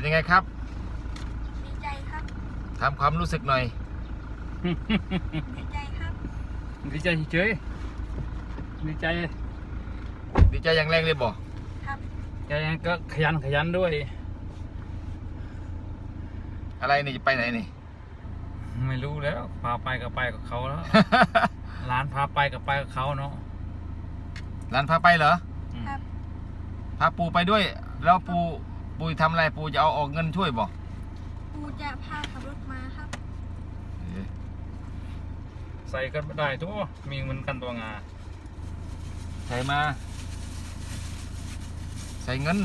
เป็นยังไงครับ ดีใจครับถามความรู้สึกหน่อย ดีใจครับดีใจเฉยๆดีใจดีใจอย่างแรงเลยบ่ครับใจก็ขยันขยันด้วย อะไรนี่จะไปไหนนี่ ไม่รู้แล้วพาไปก็ไปกับเขาแล้วหลานพาไปก็ไปกับเขาเนาะร้านพาไปเหรอ อืมครับพาปูไปด้วย แล้วปู ปูทำอะไรปูจะเอาออกเงินช่วยบ่ปูจะพาขับรถมาครับเอ๊ะใส่กันไม่ได้ตัวมีเหมือนกันตัวงา ใส่มา ใส่เงิน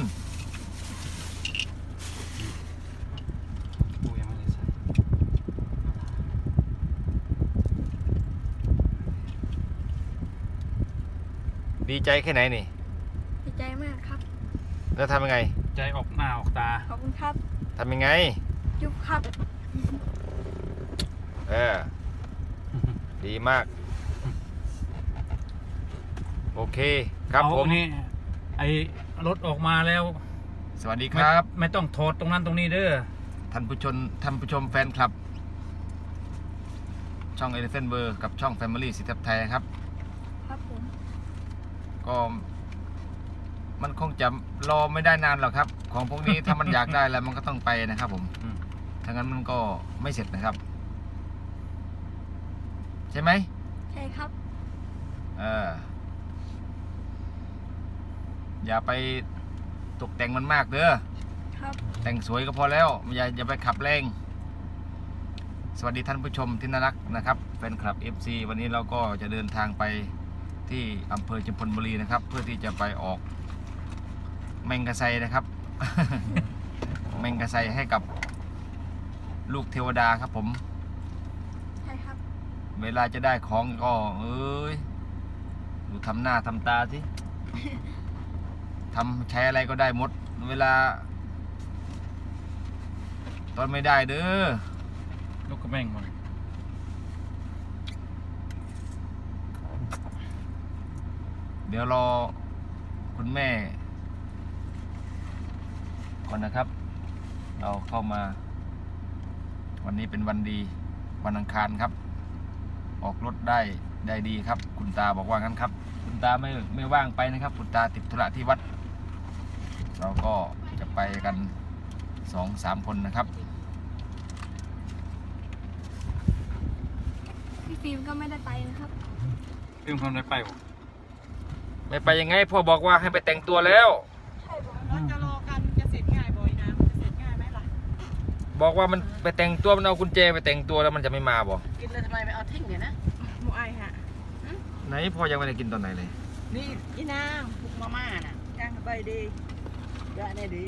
ปูยังไม่ได้ใส่ดีใจแค่ไหนนี่ดีใจมากครับ แล้วทำยังไง ใจออกหน้าออกตา ขอบคุณครับ ทำยังไง จุ๊บครับ เออ ดีมาก โอเค ครับเอาผมนี่ไอ้รถออกมาแล้วสวัสดีไม่ครับไม่ต้องโทษตรงนั้นตรงนี้เด้อท่านผู้ชมท่านผู้ชมแฟนคลับ ช่อง e l e p h a n t b u r กับช่อง Family สิทธิ์ไทยครับ ครับผม ก็ มันคงจะรอไม่ได้นานหรอกครับ ของพวกนี้ถ้ามันอยากได้แล้วมันก็ต้องไปนะครับ ผมอืม ถ้างั้นมันก็ไม่เสร็จนะครับ ใช่ไหมใช่ครับ เอออย่าไปตกแต่งมันมากเด้อ ครับ แต่งสวยก็พอแล้วอย่าอย่าไปขับแรง สวัสดีท่านผู้ชมที่น่ารักนะครับแฟนคลับ FC วันนี้เราก็จะเดินทางไปที่อำเภอจุมพลบุรีนะครับ เพื่อที่จะไปออก แมงกะไซนะครับ แมงกะไซให้กับลูกเทวดาครับผม ใช่ครับ เวลาจะได้ของก็เอ้ยดูทำหน้าทำตาสิทำใช้อะไรก็ได้หมด เวลา ตอนไม่ได้เด้อลูกกระแม่งมันเดี๋ยวรอคุณแม่ ก่อนนะครับ เราเข้ามา วันนี้เป็นวันดีวันอังคารครับ ออกรถได้ได้ดีครับ คุณตาบอกว่างั้นครับ คุณตาไม่ไม่ว่างไปนะครับ คุณตาติดธุระที่วัด เราก็จะไปกันสองสามคนนะครับพี่ฟิล์มก็ไม่ได้ไปนะครับเรื่องความได้ไปบ่ไม่ไปยังไงพ่อบอกว่าให้ไปแต่งตัวแล้ว บอกว่ามันไปแต่งตัวมันเอากุญแจไปแต่งตัวแล้วมันจะไม่มาบอกกินเลยทำไมไม่เอาทิ้งเนี่ยนะหมูไอฮะไหนพ่อยังไม่ได้กินตอนไหนเลย นี่อีนางพุกมาม่าน่ะย่างใบดียอดเนี่ยดี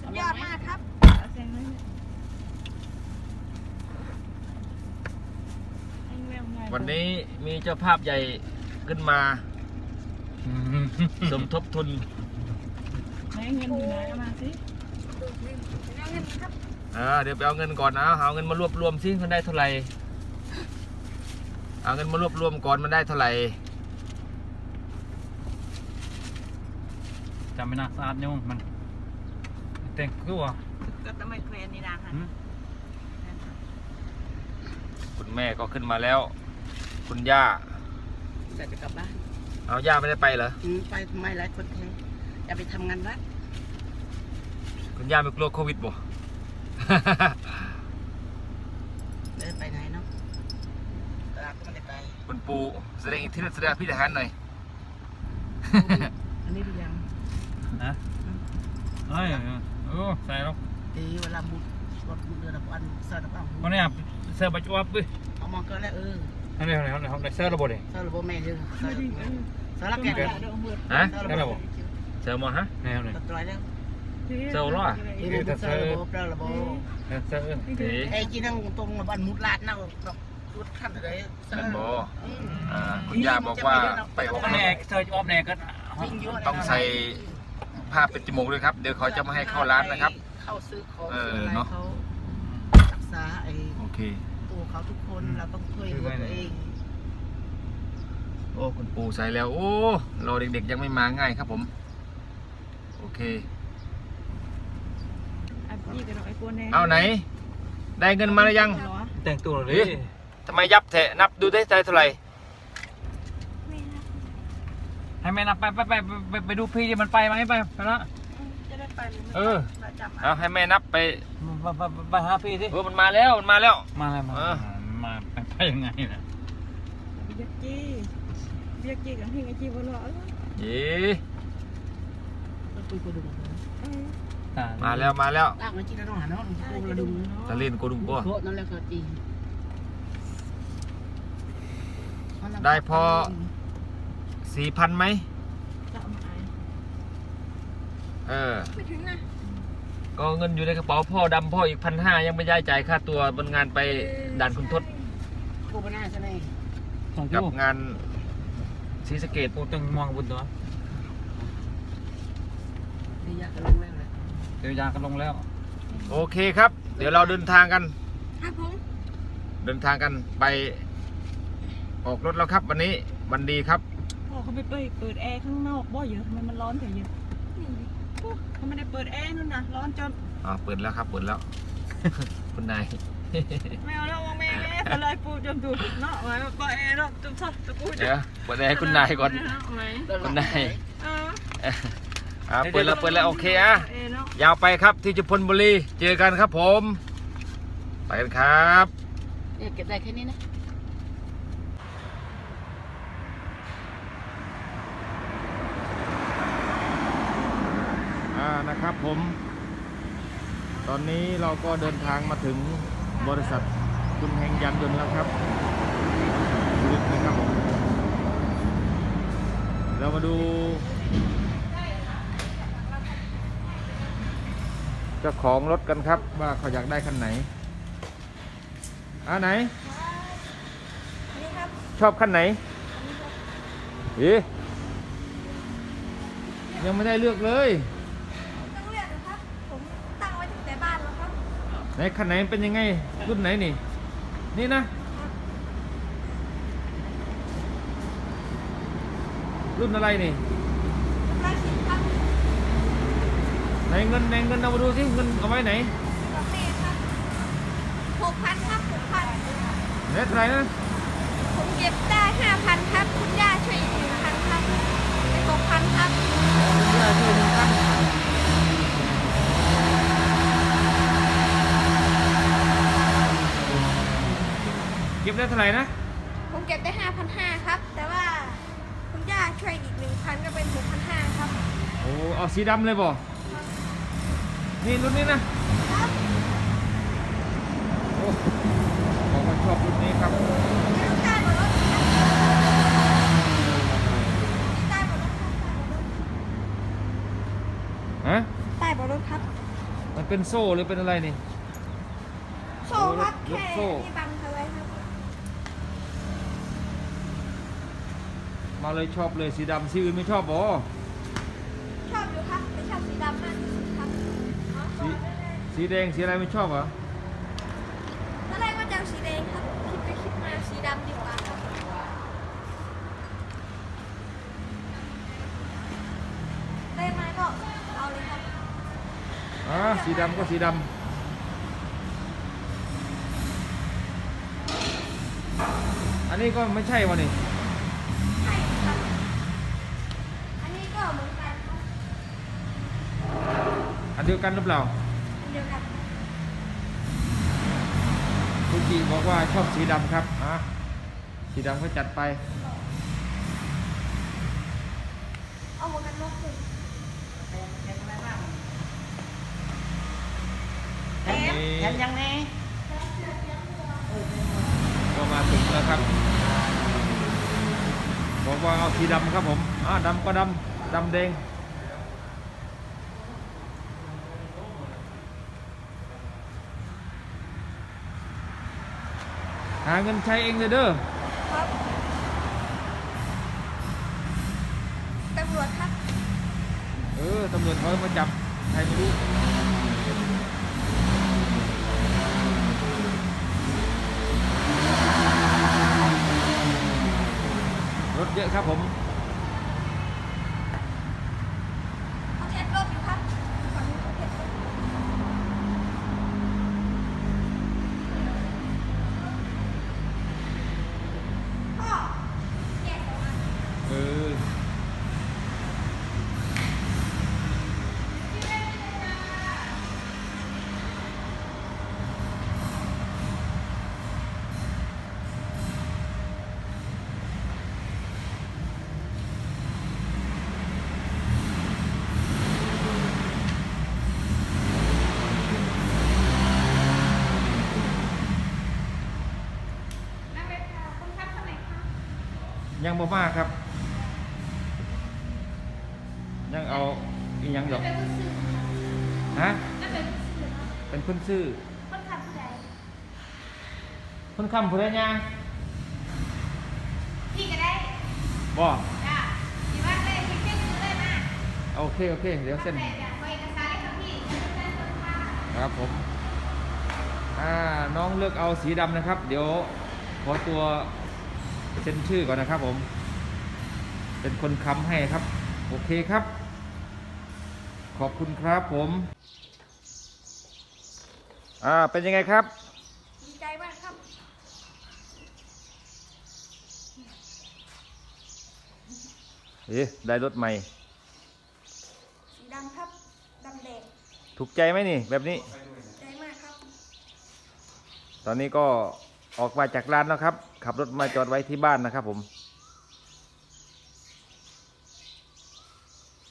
สุดยอดมากครับเอาเสียงเลยไอ้แมวไงวันนี้มีเจ้าภาพใหญ่ขึ้นมาอืมสมทบทุนไหนเงินอยู่ไหนเอามาสิดูฟิล์มเอาเงินครับ เออเดี๋ยวไปเอาเงินก่อนนะเอาเงินมารวบรวมซิมันได้เท่าไหร่เอาเงินมารวบรวมก่อนมันได้เท่าไหร่จำไม่น่าสะอาดยุ่งมันแต่งคือว่าก็ต้องไม่เคลียร์นี่นางฮะหืมคุณแม่ก็ขึ้นมาแล้ว คุณย่าแต่จะกลับบ้านเอาย่าไม่ได้ไปเหรออืมไปทำไมหลายคนแทงจะไปทำงานวัดคุณย่าไม่กลัวโควิดบ่ เดินไปไหนเนาะตลาดก็ไม่ได้ไปคุณปูแสดงอิทธิฤทธิ์แสดงพิธานหน่อย อันนี้ดูยังนะเอ้ยโอ้ใส่แล้วดีเวลามุดรถมุดเรือดับอันเสื้อดับอันคนเนี้ยเสื้อบัจวบด้วยเอามองก็แล้วเอออันนี้อันนี้อันนี้เสื้อระบบเลยเสื้อระบบแม่เยอะเสื้อเสื้อละแกะฮะเสื้อได้ระแล้วบบ่บเซลมอฮะนี่อันนี้ตัดร้อยแล้ว เซลล์เหรอนี่มันเสื้อระบบเสื้อระบบเสื้อเอ๊ะไอ้จีนั่งตรงบ้านมุดลาดนั่งรุดขั้นเลยเสื้อนั่นบ่อ่าคุณย่าบอกว่าไปออกก็รแน่ถเสื้อออบแน่ก็ต้องใส่ผ้าปิดจมูกด้วยครับ เดี๋ยวเขาจะไม่ให้เข้าร้านนะครับ เข้าซื้อของเออเนอะเขารักษาไอ้โอเคตัวเขาทุกคนเราต้องช่วยเหลือตัวเองโอ้ คุณปู่ใส่แล้ว โอ้ เราเด็กๆ ยังไม่มาง่ายครับผม โอเค ไอ้ยี่กันไอ้ตัวแน่เอาไหน ได้เงินมาหรือยังเหรอแต่งตัวเลเอ๊ะยทำไมยับแทะนับดูได้ใจเท่าไหร่ไม่นับให้แม่นับไปไปไปไปไปดูพี่ที่มันไปไหมไปไปละ จะได้ไปหรือไม่เออ ไปจำเอาให้แม่นับไปไปไปไปไปหาพี่สิเออมันมาแล้วมันมาแล้ว มาเลยมาเออ มาไปไปยังไงนะเบียกจี้เบียกจี้กับพี่ไอ้จี้บนรอเย้เออ อ่มาแล้วมาแล้วลากมาจีนต้องหาเนาะกูระดุมตะลินโกดุงโก้โคตรนั่นแหละก็จีได้พอสี่พันไหมจะเอามาไอ้เออไม่ถึงนะก็เงินอยู่ในกระเป๋าพ่อดำพ่ออีกพันห้ายังไม่ได้จ่ายค่าตัวบนงานไปด่านคุณทศกูไปหน้าใช่ไหมสองกับชั่วงานศรีสะเกดโอ้ตึงมองบนตัวนี่ยากกันลงแรกเลย เดี๋ยวยากันลงแล้ว โอเคครับ เดี๋ยวเราเดินทางกัน ครับผมเดินทางกันไป ออกรถแล้วครับ วันนี้วันดีครับพ่อเขาไปเปิดเปิดแอร์ข้างนอกบ่เยอะทำไมมันร้อนแต่เยอะนี่ปุ๊บเขาไม่ได้เปิดแอร์นู่นนะร้อนจนอ่าเปิดแล้วครับเปิดแล้ว คุณนายไม่เอาแล้วแม่แม่อะไรปูจนดูเนาะไว้เปิดแอร์เนาะจนชัดตะกูเดี๋ยวเปิดให้คุณนายก่อนคุณนายเออ อ่าเปิดแล้วเปิดแล้วโอเคอะเออเนาะยาวไปครับที่จุพลบุรีเจอกันครับผมไปกันครับเนี่ยเก็บได้แค่นี้นะอ่านะครับผม ตอนนี้เราก็เดินทางมาถึงบริษัทคุณแหงยันยนต์แล้วครับชีวิตนะครับผมเรามาดู จ้าของรถกันครับ ว่าเขาอยากได้คันไหนอ่าไหนนี่ครับชอบคันไหนเอ๊ะยังไม่ได้เลือกเลยต้องเลือกนะครับผมตั้งไว้ตั้งแต่บ้านแล้วครับไหนคันไหนเป็นยังไงรุ่นไหนนี่ นี่นะรุ่นอะไรนี่ราศีครับ ไหนเงินไหนเงินเอามาดูสิเงินเอาไว้ไหนกับแม่ครับหกพันครับหกพันไหนเท่าไหร่นะผมเก็บได้ห้าพันครับ คุณย่าช่วยอีกหนึ่งพันครับเป็นหกพันครับเดี๋ยวช่วยหนึ่งพันเก็บได้เท่าไหร่นะผมเก็บได้ห้าพันห้าครับ แต่ว่าคุณย่าช่วยอีกหนึ่งพันก็เป็นหกพันห้าครับโอ้เอาสีดำเลยบ่ นี่รุ่นนี้นะโอ้บอกว่าชอบรุ่นนี้ครับใต้บนรถใต้บนรถครับฮะใต้บนรถครับ มันเป็นโซ่หรือเป็นอะไรนี่ โซ่ครับรถแค่โซ่ที่บังเขาไว้ครับ มาเลยชอบเลยสีดำสีอื่นไม่ชอบบ่ชอบอยู่ครับแต่ชอบสีดำมากที่ สุดครับสีสีแดงสีอะไรไม่ชอบเหรอตอนแรกว่าจะเอาสีแดงครับ คิดไปคิดมาสีดำดีกว่าครับได้ไหมก็เอาเลยครับอ่าสีดำก็สีดำอันนี้ก็ไม่ใช่วะนี่ อันเดียวกันหรือเปล่าอันเดียวกันคุณจีบอกว่าชอบสีดำครับอะสีดำก็จัดไป เอาหมวกกันน็อกเลยแถมแถมยังแน่ก็มาถึงแล้วครับ บอกว่าเอาสีดำครับผมอ่าดำก็ดำดำแดง หาเงินใช้เองเลยเด้อครับตำรวจครับ เออตำรวจเขามาจับใครไม่รู้รถเยอะครับผม เอาเทสรถอยู่ครับฝั่งนู้นเอาเทสรถ ยังบ่มากครับ ยังเอาอีกยังดอกเป็นคนซื้อฮะแล้วเป็นคนซื้อเนาะเป็นคนซื้อคนขับผู้ใดคนคำผู้ใดยังพี่ก็ได้บ่จ้าที่ว่าเลยพี่เส้นซื้อเลยมาโอเคโอเค เดี๋ยวเส้นแต่อยากไปเอกสารเลยครับพี่จะเป็นเส้นคนขับครับผม อ่า น้องเลือกเอาสีดำนะครับ เดี๋ยวขอตัว เซ็นชื่อก่อนนะครับผม เป็นคนค้ำให้ครับ โอเคครับ ขอบคุณครับผม อ่า เป็นยังไงครับ ดีใจมากครับ เอ๊ะ ได้รถใหม่ สีดำครับดำแดงถูกใจไหมนี่ แบบนี้ใจมากครับ ตอนนี้ก็ ออกมาจากร้านแล้วครับ ขับรถมาจอดไว้ที่บ้านนะครับ ผม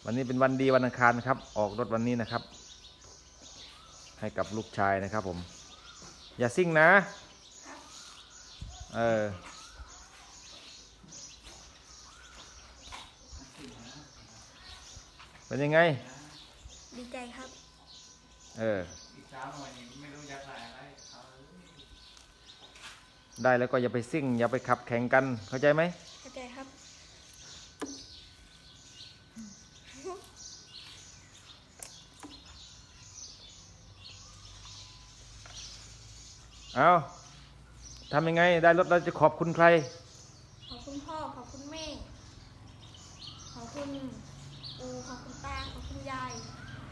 วันนี้เป็นวันดีวันอังคารครับ ออกรถวันนี้นะครับ ให้กับลูกชายนะครับ ผม อย่าซิ่งนะ เออเป็นยังไง ดีใจครับ เออ อีกสาวหน่อยนี่ไม่รู้จะใส่อะไรเอา ได้แล้วก็อย่าไปซิ่ง อย่าไปขับแข่งกันเข้าใจไหมเข้าใจครับ เอาทำยังไงได้รถเราจะขอบคุณใคร ขอบคุณพ่อ ขอบคุณแม่ ขอบคุณปูขอบคุณตา ขอบคุณยาย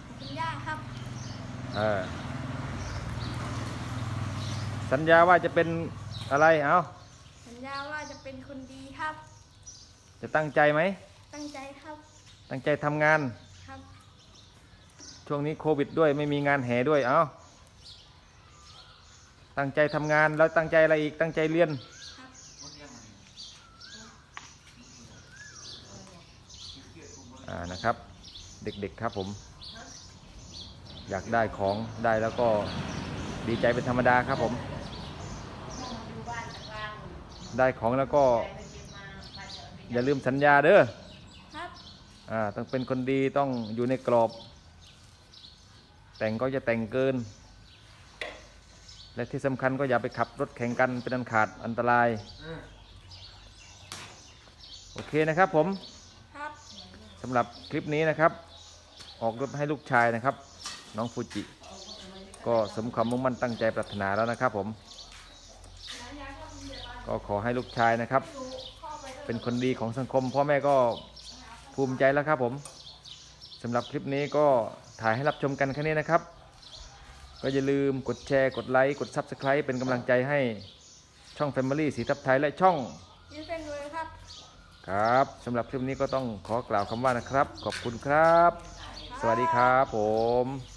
ขอบคุณย่าครับ เออ สัญญาว่าจะเป็น อะไรเอาสัญญาว่าจะเป็นคนดีครับ จะตั้งใจไหม ตั้งใจครับ ตั้งใจทำงาน ครับ ช่วงนี้โควิดด้วยไม่มีงานแห่ด้วย เอาตั้งใจทำงานแล้วตั้งใจอะไรอีกตั้งใจเรียนครับอ่านะครับ เด็กๆครับผม อยากได้ของได้แล้วก็ดีใจเป็นธรรมดาครับผม ได้ของแล้วก็ อย่าลืมสัญญาเด้อครับอ่าต้องเป็นคนดีต้องอยู่ในกรอบ แต่งก็จะแต่งเกิน และที่สำคัญก็อย่าไปขับรถแข่งกันเป็นอันขาดอันตราย โอเคนะครับผมครับสำหรับคลิปนี้นะครับ ออกรถให้ลูกชายนะครับ น้องฟูจิ ก็สมความมุ่งมั่นตั้งใจปรารถนาแล้วนะครับผม ก็ขอให้ลูกชายนะครับ เป็นคนดีของสังคม พ่อแม่ก็ภูมิใจแล้วครับผมสำหรับคลิปนี้ก็ถ่ายให้รับชมกันแค่นี้นะครับ ก็อย่าลืมกดแชร์กดไลค์กด Subscribe เป็นกำลังใจให้ช่อง Family สีทับไทยและช่องยืนเป็นเลยครับ ครับสำหรับคลิปนี้ก็ต้องขอกล่าวคำว่านะครับ ขอบคุณครับ สวัสดีครับผม